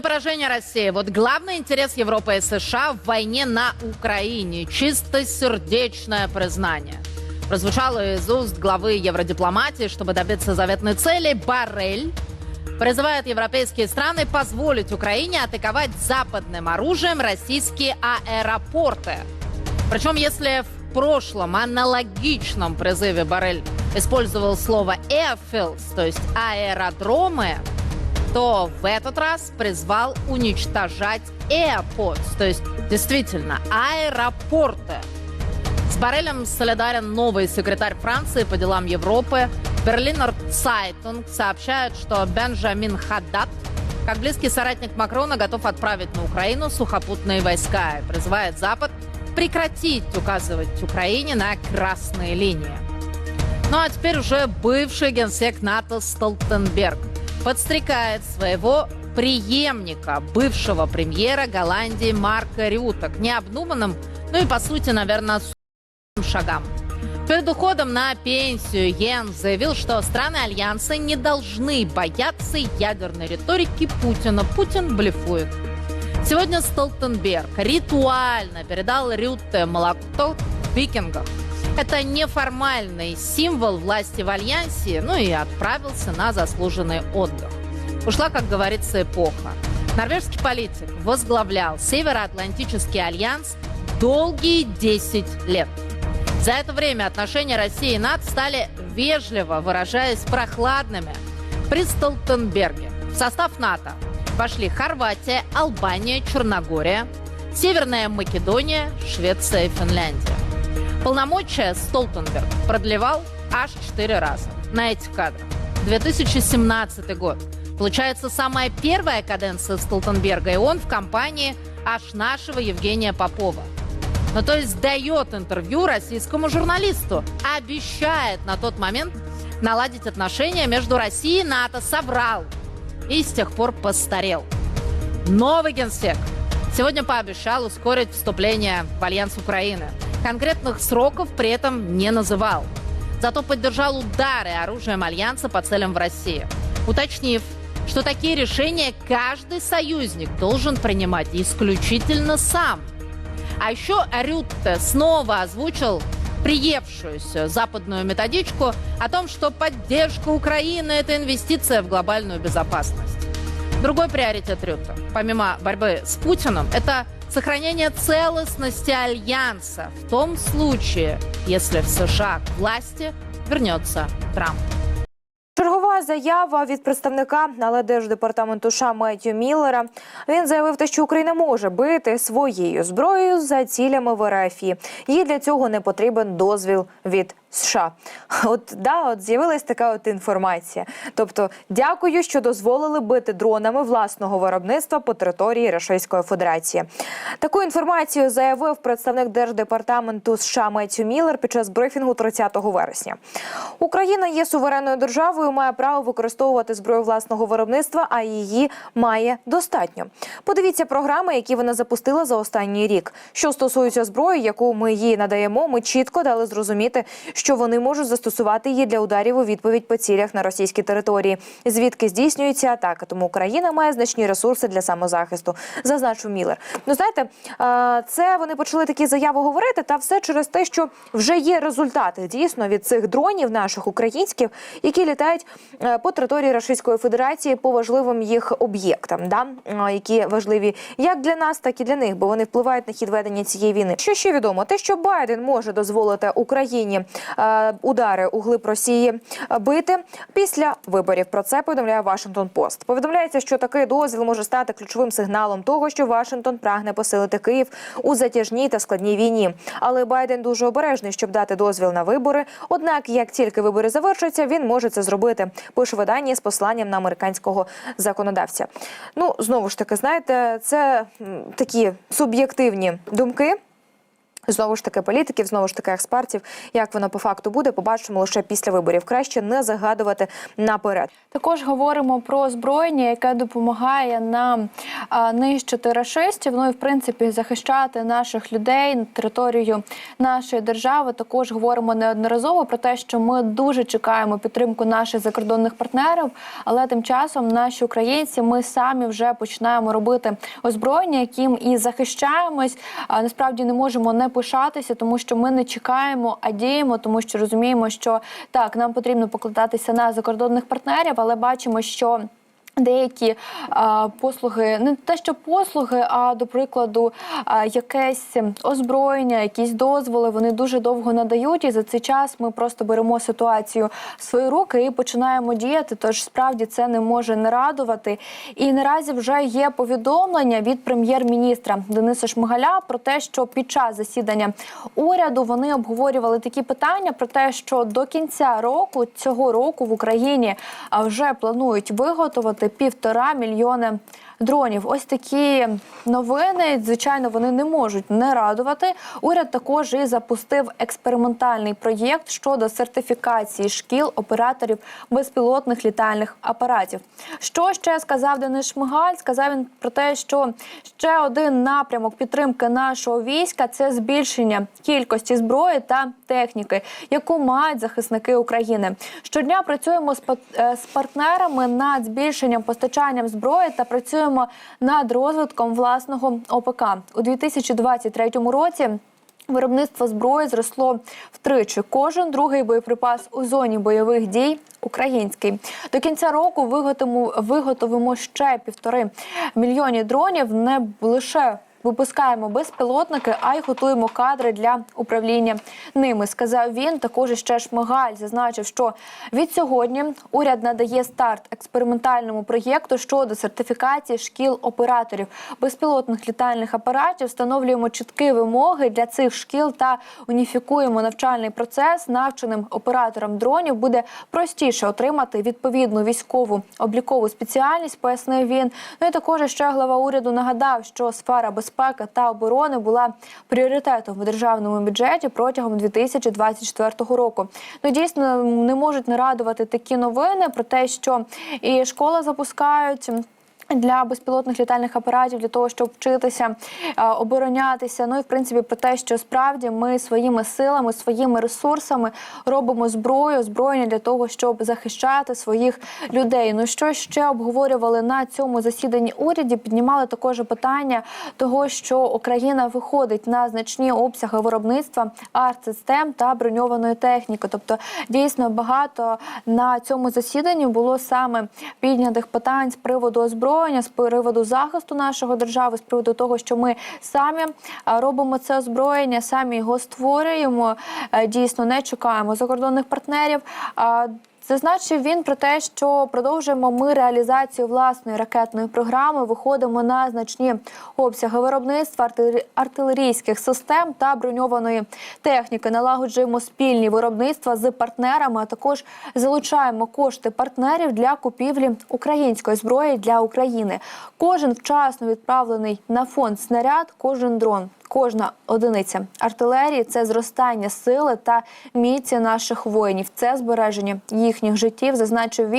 и поражение России. Вот главный интерес Европы и США в войне на Украине. Чистосердечное признание. Прозвучало из уст главы евродипломатии, чтобы добиться заветной цели. Барель призывает европейские страны позволить Украине атаковать западным оружием российские аэропорты. Причем, если в прошлом аналогичном призыве Барель использовал слово airfields, то есть аэродромы, то в этот раз призвал уничтожать airports, то есть действительно аэропорты. С Барелем солидарен новый секретарь Франции по делам Европы. Берлинер Цайтунг сообщает, что Бенджамин Хаддат, как близкий соратник Макрона, готов отправить на Украину сухопутные войска и призывает Запад прекратить указывать Украине на красные линии. Ну а теперь уже бывший генсек НАТО Столтенберг подстрекает своего преемника, бывшего премьера Голландии Марка Рюта к необдуманным, ну и по сути, наверное, шагам. Перед уходом на пенсию Йен заявил, что страны Альянса не должны бояться ядерной риторики Путина. Путин блефует. Сегодня Столтенберг ритуально передал Рютте молоко викингов. Это неформальный символ власти в Альянсе, ну и отправился на заслуженный отдых. Ушла, как говорится, эпоха. Норвежский политик возглавлял Североатлантический альянс долгие 10 лет. За это время отношения России и НАТО стали, вежливо выражаясь, прохладными. При Столтенберге в состав НАТО вошли Хорватия, Албания, Черногория, Северная Македония, Швеция и Финляндия. Полномочия Столтенберг продлевал аж четыре раза на этих кадрах. 2017 год. Получается, самая первая каденция Столтенберга, и он в компании аж нашего Евгения Попова. Ну, то есть дает интервью российскому журналисту, обещает на тот момент наладить отношения между Россией и НАТО, соврал и с тех пор постарел. Новый генсек сегодня пообещал ускорить вступление в Альянс Украины. Конкретных сроков при этом не называл. Зато поддержал удары оружием Альянса по целям в России. Уточнив, что такие решения каждый союзник должен принимать исключительно сам. А еще Рютте снова озвучил приевшуюся западную методичку о том, что поддержка Украины – это инвестиция в глобальную безопасность. Другой приоритет Рютте, помимо борьбы с Путиным, это сохранение целостности Альянса в том случае, если в США к власти вернется Трамп. Чергова заява від представника але держдепартаменту США Меттю Міллера. Він заявив, те, що Україна може бити своєю зброєю за цілями в РФ. Їй для цього не потрібен дозвіл від США. От да, от з'явилась така от інформація. Тобто, дякую, що дозволили бити дронами власного виробництва по території Російської Федерації. Таку інформацію заявив представник держдепартаменту США Меттю Міллер під час брифінгу 30 вересня. Україна є суверенною державою, має право використовувати зброю власного виробництва, а її має достатньо. Подивіться програми, які вона запустила за останній рік. Що стосується зброї, яку ми їй надаємо, ми чітко дали зрозуміти, що вони можуть застосувати її для ударів у відповідь по цілях на російській території, звідки здійснюється атака. Тому Україна має значні ресурси для самозахисту. Зазначив Міллер. Ну знаєте, це вони почали такі заяви говорити, та все через те, що вже є результати дійсно від цих дронів наших українських, які літають е, по території Російської Федерації по важливим їх об'єктам, да які важливі як для нас, так і для них, бо вони впливають на хід ведення цієї війни. Що ще відомо? Те, що Байден може дозволити Україні удари у глиб Росії е, бити після виборів. Про це повідомляє Вашингтон Пост. Повідомляється, що такий дозвіл може стати ключовим сигналом того, що Вашингтон прагне посилити Київ у затяжній та складній війні. Але Байден дуже обережний, щоб дати дозвіл на вибори. Однак, як тільки вибори завершаться, він може це зробити. Пише видання з посланням на американського законодавця. Ну знову ж таки, знаєте, це такі суб'єктивні думки. Знову ж таки, політиків, знову ж таки, експертів. Як воно по факту буде, побачимо лише після виборів. Краще не загадувати наперед. Також говоримо про озброєння, яке допомагає нам нищити рашистів. Ну і в принципі захищати наших людей територію нашої держави. Також говоримо неодноразово про те, що ми дуже чекаємо підтримку наших закордонних партнерів. Але тим часом наші українці ми самі вже починаємо робити озброєння, яким і захищаємось. А насправді не можемо не пишатися, тому що ми не чекаємо, а діємо, тому що розуміємо, що так нам потрібно покладатися на закордонних партнерів, але бачимо, що. Деякі а, послуги, не те, що послуги, а до прикладу, а, якесь озброєння, якісь дозволи, вони дуже довго надають. І за цей час ми просто беремо ситуацію в свої руки і починаємо діяти. Тож справді це не може не радувати. І наразі вже є повідомлення від прем'єр-міністра Дениса Шмигаля про те, що під час засідання уряду вони обговорювали такі питання про те, що до кінця року цього року в Україні вже планують виготовити півтора мільйони дронів. Ось такі новини. Звичайно, вони не можуть не радувати. Уряд також і запустив експериментальний проєкт щодо сертифікації шкіл операторів безпілотних літальних апаратів. Що ще сказав Денис Шмигаль? Сказав він про те, що ще один напрямок підтримки нашого війська це збільшення кількості зброї та техніки, яку мають захисники України. Щодня працюємо з е, партнерами над збільшенням постачанням зброї та працюємо над розвитком власного ОПК у 2023 році. Виробництво зброї зросло втричі. Кожен другий боєприпас у зоні бойових дій український. До кінця року виготовимо ще півтори мільйоні дронів. Не лише випускаємо безпілотники, а й готуємо кадри для управління ними. Сказав він. Також ще Шмигаль зазначив, що від сьогодні уряд надає старт експериментальному проєкту щодо сертифікації шкіл операторів безпілотних літальних апаратів. Встановлюємо чіткі вимоги для цих шкіл та уніфікуємо навчальний процес. Навченим операторам дронів буде простіше отримати відповідну військову облікову спеціальність. Пояснив він. Ну і також ще глава уряду нагадав, що сфера безпеки та оборони була пріоритетом у державному бюджеті протягом 2024 року. Ну дійсно не можуть не радувати такі новини про те, що і школа запускають. Для безпілотних літальних апаратів для того, щоб вчитися е, оборонятися. Ну і в принципі про те, що справді ми своїми силами, своїми ресурсами робимо зброю, озброєння для того, щоб захищати своїх людей. Ну що ще обговорювали на цьому засіданні уряді? Піднімали також питання того, що Україна виходить на значні обсяги виробництва артсистем та броньованої техніки. Тобто, дійсно багато на цьому засіданні було саме піднятих питань з приводу озброєння, з приводу захисту нашого держави, з приводу того, що ми самі робимо це озброєння, самі його створюємо. Е, Дійсно, не чекаємо закордонних партнерів. Зазначив він про те, що продовжуємо ми реалізацію власної ракетної програми, виходимо на значні обсяги виробництва артилері- артилерійських систем та броньованої техніки. Налагоджуємо спільні виробництва з партнерами, а також залучаємо кошти партнерів для купівлі української зброї для України. Кожен вчасно відправлений на фонд снаряд, кожен дрон. Кожна одиниця артилерії це зростання сили та міці наших воїнів. Це збереження їхніх життів, зазначив він.